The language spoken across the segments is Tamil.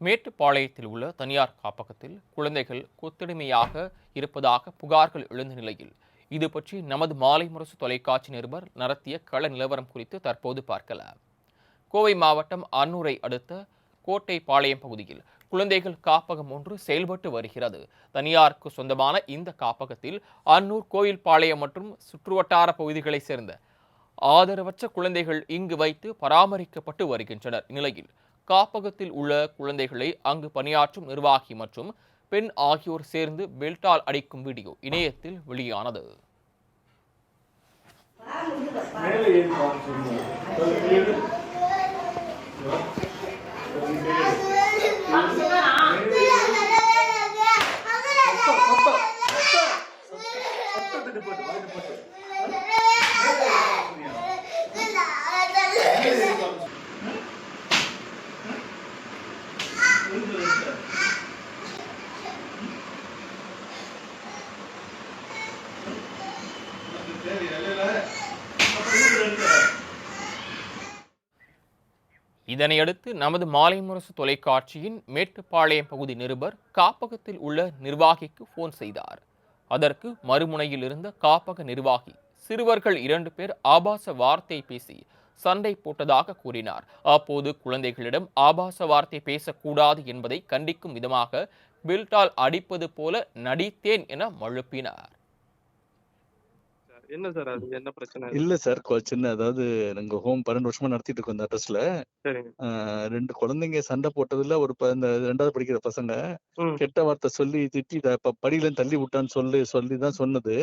மேட்டுப்பாளையத்தில் உள்ள தனியார் காப்பகத்தில் குழந்தைகள் கொத்தடிமையாக இருப்பதாக புகார்கள் எழுந்த நிலையில் இது பற்றி நமது மாலை முரசு தொலைக்காட்சி நிருபர் நடத்திய கள நிலவரம் குறித்து தற்போது பார்க்கலாம். கோவை மாவட்டம் அன்னூரை அடுத்த கோட்டை பாளையம் பகுதியில் குழந்தைகள் காப்பகம் ஒன்று செயல்பட்டு வருகிறது. தனியாருக்கு சொந்தமான இந்த காப்பகத்தில் அன்னூர் கோயில்பாளையம் மற்றும் சுற்றுவட்டார பகுதிகளைச் சேர்ந்த ஆதரவற்ற குழந்தைகள் இங்கு வைத்து பராமரிக்கப்பட்டு வருகின்றனர். நிலையில் காப்பகத்தில் உள்ள குழந்தைகளை அங்கு பணியாற்றும் நிர்வாகி மற்றும் பெண் ஆகியோர் சேர்ந்து பெல்ட்டால் அடிக்கும் வீடியோ இணையத்தில் வெளியானது ஏறி இதனையடுத்து நமது மாலை முரசு தொலைக்காட்சியின் மேட்டுப்பாளையம் பகுதி நிருபர் காப்பகத்தில் உள்ள நிர்வாகிக்கு போன் செய்தார். அதற்கு மறுமுனையில் இருந்த காப்பக நிர்வாகி சிறுவர்கள் இரண்டு பேர் ஆபாச வார்த்தை பேசி சண்டை போட்டதாக கூறினார். அப்போது குழந்தைகளிடம் ஆபாச வார்த்தை பேசக்கூடாது என்பதை கண்டிக்கும் விதமாக பில்டால் அடிப்பது போல நடித்தேன் என மழுப்பினார். என்ன சார் அது? என்ன பிரச்சனை? இல்ல சார் சின்ன அதாவது நாங்க ஹோம் பன்னெண்டு வருஷமா நடத்திட்டு இருக்கோம் இந்த அட்ரஸ்ல ரெண்டு குழந்தைங்க சண்டை போட்டதுல ஒரு ரெண்டாவது படிக்கிற பசங்க கெட்ட வார்த்தை சொல்லி திட்டி படியில இருந்து தள்ளி விட்டான்னு சொல்லி சொல்லி தான் சொன்னது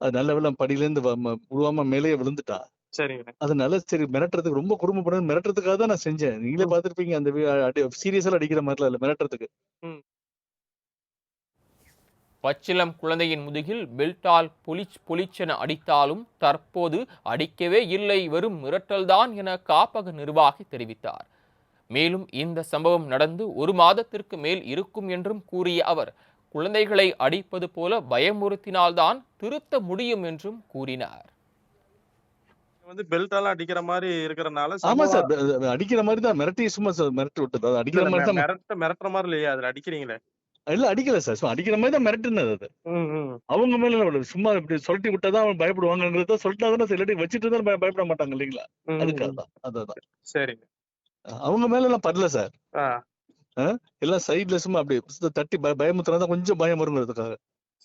அது நல்ல வேளை படியில இருந்து விழுவாம மேலேயே விழுந்துட்டான் சரிங்க. அதனால சரி மிரட்டுறதுக்கு ரொம்ப குடும்பப்படம் மிரட்டுறதுக்காக தான் நான் செஞ்சேன். நீங்களே ம். பார்த்திருப்பீங்க அந்த சீரியஸா அடிக்கிற மாதிரிலாம் இல்ல மிரட்டுறதுக்கு. பச்சிலம் குழந்தையின் முதுகில் பெல்ட்டால் பொலிச் பொலிச்சென அடித்தாலும் தற்போது அடிக்கவே இல்லை வெறும் மிரட்டல்தான் என காப்பக நிர்வாகி தெரிவித்தார். மேலும் இந்த சம்பவம் நடந்து ஒரு மாதத்திற்கு மேல் இருக்கும் என்றும் கூறிய அவர் குழந்தைகளை அடிப்பது போல பயமுறுத்தினால்தான் திருத்த முடியும் என்றும் கூறினார். வந்து பெல்ட் அடிக்கிற மாதிரி இருக்கிறனால ஆமா சார் அடிக்கிற மாதிரி தான் மிரட்டி சும்மா ச- மிரட்டி விட்டது. அது அடிக்கிற மாதிரி தான் மிரட்ட மிரட்டுற மாதிரி இல்லையா அதுல அடிக்கிறீங்களே. இல்ல அடிக்கல சார். சும்மா அடிக்கிற மாதிரி தான் மிரட்டுனது அது. அவங்க மேல சும்மா இப்படி சொல்லிட்டு விட்டாதான் அவங்க பயப்படுவாங்கிறத சொல்லிட்டா தானே இல்லாட்டி வச்சுட்டு தான் பய- பயப்பட மாட்டாங்க இல்லைங்களா? ம், அதுக்காக ம். தான் அதான் சரிங்க. அவங்க மேல எல்லாம் படல சார். எல்லாம் சைடுல சும்மா அப்படி தட்டி பய பயமுத்துனா தான் கொஞ்சம் பயம் வருங்கிறதுக்காக.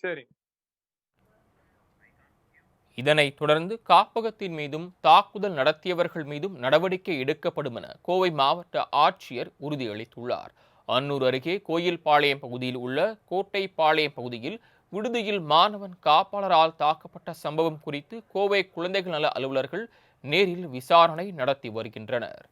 சரி. இதனைத் தொடர்ந்து காப்பகத்தின் மீதும் தாக்குதல் நடத்தியவர்கள் மீதும் நடவடிக்கை எடுக்கப்படும் என கோவை மாவட்ட ஆட்சியர் உறுதியளித்துள்ளார். அன்னூர் அருகே கோயில்பாளையம் பகுதியில் உள்ள கோட்டைப்பாளையம் பகுதியில் விடுதியில் மாணவன் காப்பாளரால் தாக்கப்பட்ட சம்பவம் குறித்து கோவை குழந்தைகள் நல அலுவலர்கள் நேரில் விசாரணை நடத்தி வருகின்றனர்.